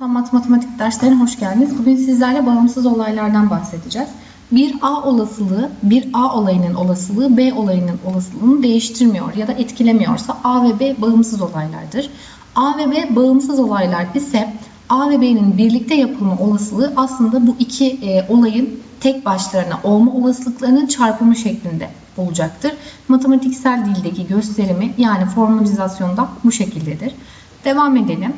Tam matematik derslerine hoş geldiniz. Bugün sizlerle bağımsız olaylardan bahsedeceğiz. Bir A olasılığı, bir A olayının olasılığı B olayının olasılığını değiştirmiyor ya da etkilemiyorsa A ve B bağımsız olaylardır. A ve B bağımsız olaylar ise A ve B'nin birlikte yapılma olasılığı aslında bu iki e, olayın tek başlarına olma olasılıklarının çarpımı şeklinde olacaktır. Matematiksel dildeki gösterimi yani formalizasyonda bu şekildedir. Devam edelim.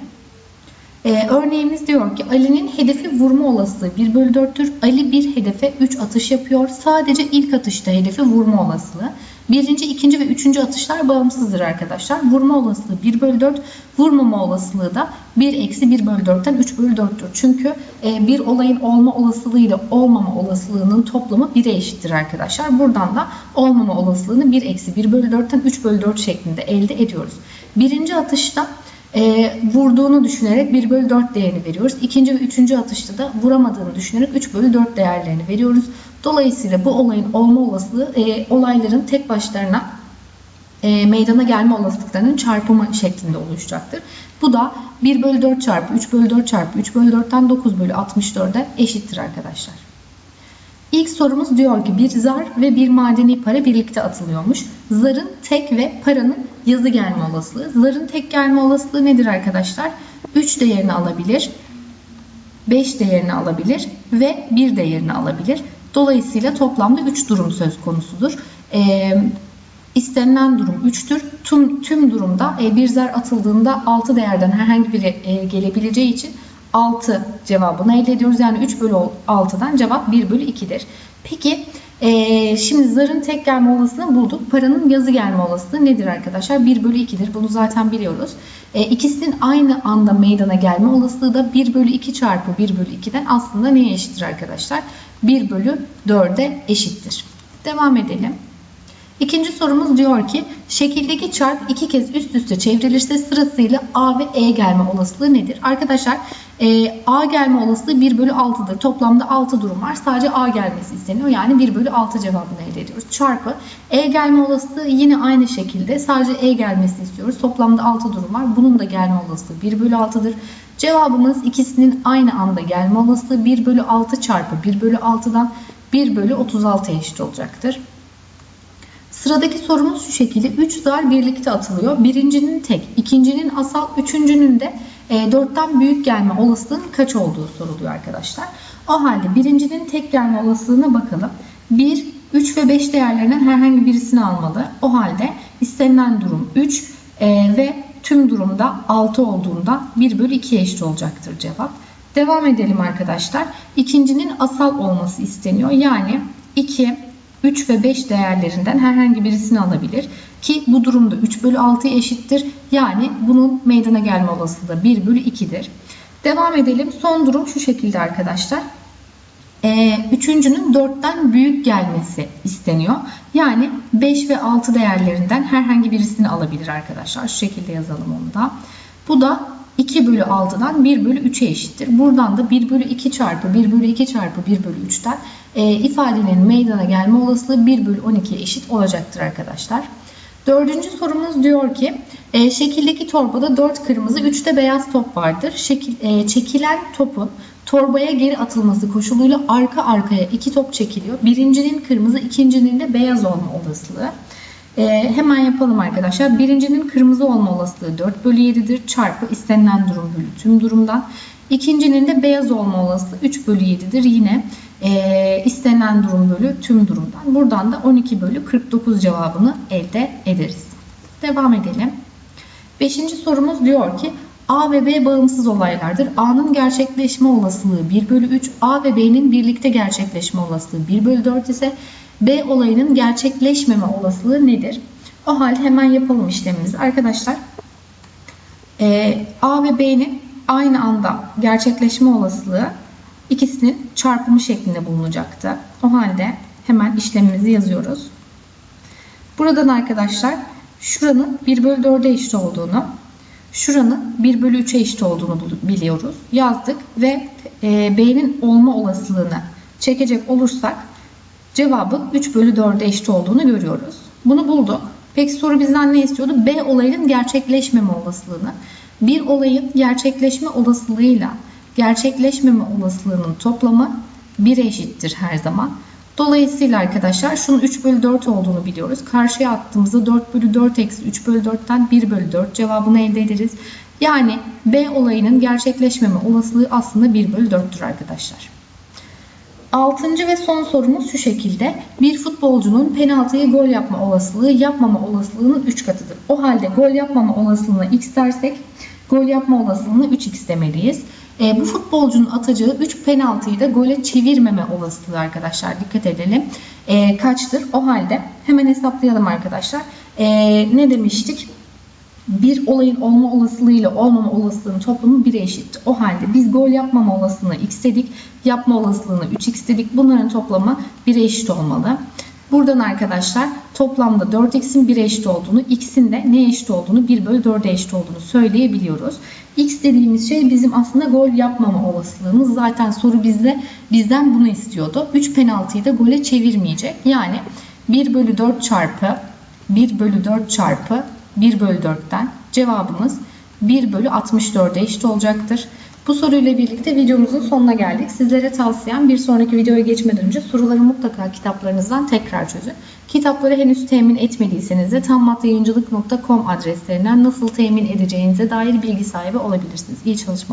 Ee, örneğimiz diyor ki Ali'nin hedefi vurma olasılığı 1 bölü 4'tür. Ali bir hedefe 3 atış yapıyor. Sadece ilk atışta hedefi vurma olasılığı. Birinci, ikinci ve üçüncü atışlar bağımsızdır arkadaşlar. Vurma olasılığı 1 bölü 4, vurmama olasılığı da 1 eksi 1 bölü 4'ten 3 bölü 4'tür. Çünkü e, bir olayın olma olasılığı ile olmama olasılığının toplamı 1'e eşittir arkadaşlar. Buradan da olmama olasılığını 1 eksi 1 bölü 4'ten 3 bölü 4 şeklinde elde ediyoruz. Birinci atışta e, vurduğunu düşünerek 1 bölü 4 değerini veriyoruz. İkinci ve üçüncü atışta da vuramadığını düşünerek 3 bölü 4 değerlerini veriyoruz. Dolayısıyla bu olayın olma olasılığı e, olayların tek başlarına e, meydana gelme olasılıklarının çarpımı şeklinde oluşacaktır. Bu da 1 bölü 4 çarpı 3 bölü 4 çarpı 3 bölü 4'ten 9 bölü 64'e eşittir arkadaşlar. İlk sorumuz diyor ki bir zar ve bir madeni para birlikte atılıyormuş. Zarın tek ve paranın yazı gelme olasılığı. Zarın tek gelme olasılığı nedir arkadaşlar? 3 değerini alabilir, 5 değerini alabilir ve 1 değerini alabilir. Dolayısıyla toplamda 3 durum söz konusudur. Ee, istenilen durum 3'tür. Tüm, tüm durumda e, bir zar atıldığında 6 değerden herhangi biri e, gelebileceği için 6 cevabını elde ediyoruz. Yani 3 bölü 6'dan cevap 1 bölü 2'dir. Peki e, şimdi zarın tek gelme olasılığını bulduk. Paranın yazı gelme olasılığı nedir arkadaşlar? 1 bölü 2'dir. Bunu zaten biliyoruz. E, ikisinin aynı anda meydana gelme olasılığı da 1 bölü 2 çarpı 1 bölü 2'den aslında neye eşittir arkadaşlar? 1 bölü 4'e eşittir. Devam edelim. İkinci sorumuz diyor ki şekildeki çark iki kez üst üste çevrilirse sırasıyla A ve E gelme olasılığı nedir? Arkadaşlar e, A gelme olasılığı 1 bölü 6'dır. Toplamda 6 durum var. Sadece A gelmesi isteniyor. Yani 1 bölü 6 cevabını elde ediyoruz. Çarpı E gelme olasılığı yine aynı şekilde. Sadece E gelmesi istiyoruz. Toplamda 6 durum var. Bunun da gelme olasılığı 1 bölü 6'dır. Cevabımız ikisinin aynı anda gelme olasılığı 1 bölü 6 çarpı 1 bölü 6'dan 1 bölü 36 eşit olacaktır. Sıradaki sorumuz şu şekilde. 3 zar birlikte atılıyor. Birincinin tek, ikincinin asal, üçüncünün de e, 4'ten büyük gelme olasılığının kaç olduğu soruluyor arkadaşlar. O halde birincinin tek gelme olasılığına bakalım. 1, 3 ve 5 değerlerinden herhangi birisini almalı. O halde istenilen durum 3 e, ve tüm durumda 6 olduğunda 1 bölü 2 eşit olacaktır cevap. Devam edelim arkadaşlar. İkincinin asal olması isteniyor. Yani 2, 3 ve 5 değerlerinden herhangi birisini alabilir. Ki bu durumda 3 bölü 6'ya eşittir. Yani bunun meydana gelme olasılığı 1 bölü 2'dir. Devam edelim. Son durum şu şekilde arkadaşlar. Ee, üçüncünün 4'ten büyük gelmesi isteniyor. Yani 5 ve 6 değerlerinden herhangi birisini alabilir arkadaşlar. Şu şekilde yazalım onu da. Bu da 2 bölü 6'dan 1 bölü 3'e eşittir. Buradan da 1 bölü 2 çarpı 1 bölü 2 çarpı 1 bölü 3'ten e, ifadenin meydana gelme olasılığı 1 bölü 12'ye eşit olacaktır arkadaşlar. Dördüncü sorumuz diyor ki e, şekildeki torbada 4 kırmızı 3 de beyaz top vardır. Şekil, e, çekilen topun torbaya geri atılması koşuluyla arka arkaya iki top çekiliyor. Birincinin kırmızı ikincinin de beyaz olma olasılığı. Ee, hemen yapalım arkadaşlar. Birincinin kırmızı olma olasılığı 4 bölü 7'dir. Çarpı istenilen durum bölü tüm durumdan. İkincinin de beyaz olma olasılığı 3 bölü 7'dir. Yine e, istenilen durum bölü tüm durumdan. Buradan da 12 bölü 49 cevabını elde ederiz. Devam edelim. Beşinci sorumuz diyor ki A ve B bağımsız olaylardır. A'nın gerçekleşme olasılığı 1 bölü 3, A ve B'nin birlikte gerçekleşme olasılığı 1 bölü 4 ise B olayının gerçekleşmeme olasılığı nedir? O halde hemen yapalım işlemimizi. Arkadaşlar e, A ve B'nin aynı anda gerçekleşme olasılığı ikisinin çarpımı şeklinde bulunacaktı. O halde hemen işlemimizi yazıyoruz. Buradan arkadaşlar şuranın 1 bölü 4'e eşit olduğunu, şuranın 1 bölü 3'e eşit olduğunu biliyoruz. Yazdık ve e, B'nin olma olasılığını çekecek olursak cevabın 3 bölü 4'e eşit olduğunu görüyoruz. Bunu bulduk. Peki soru bizden ne istiyordu? B olayının gerçekleşmeme olasılığını. Bir olayın gerçekleşme olasılığıyla gerçekleşmeme olasılığının toplamı 1'e eşittir her zaman. Dolayısıyla arkadaşlar şunun 3 bölü 4 olduğunu biliyoruz. Karşıya attığımızda 4 bölü 4 eksi 3 bölü 4'ten 1 bölü 4 cevabını elde ederiz. Yani B olayının gerçekleşmeme olasılığı aslında 1 bölü 4'tür arkadaşlar. Altıncı ve son sorumuz şu şekilde. Bir futbolcunun penaltıyı gol yapma olasılığı yapmama olasılığının 3 katıdır. O halde gol yapmama olasılığına x dersek gol yapma olasılığını 3x demeliyiz. E, bu futbolcunun atacağı 3 penaltıyı da gole çevirmeme olasılığı arkadaşlar dikkat edelim. E, kaçtır? O halde hemen hesaplayalım arkadaşlar. E, ne demiştik? Bir olayın olma olasılığıyla olmama olasılığının toplamı 1'e eşit. O halde biz gol yapmama olasılığını x dedik, yapma olasılığını 3x dedik. Bunların toplamı 1'e eşit olmalı. Buradan arkadaşlar toplamda 4x'in 1'e eşit olduğunu, x'in de neye eşit olduğunu 1 bölü 4'e eşit olduğunu söyleyebiliyoruz. x dediğimiz şey bizim aslında gol yapmama olasılığımız. Zaten soru bizde bizden bunu istiyordu. 3 penaltıyı da gole çevirmeyecek. Yani 1 bölü 4 çarpı 1 bölü 4 çarpı 1 bölü 4'ten cevabımız 1 bölü 64'e eşit olacaktır. Bu soruyla birlikte videomuzun sonuna geldik. Sizlere tavsiyem bir sonraki videoya geçmeden önce soruları mutlaka kitaplarınızdan tekrar çözün. Kitapları henüz temin etmediyseniz de tammatyayıncılık.com adreslerinden nasıl temin edeceğinize dair bilgi sahibi olabilirsiniz. İyi çalışmalar.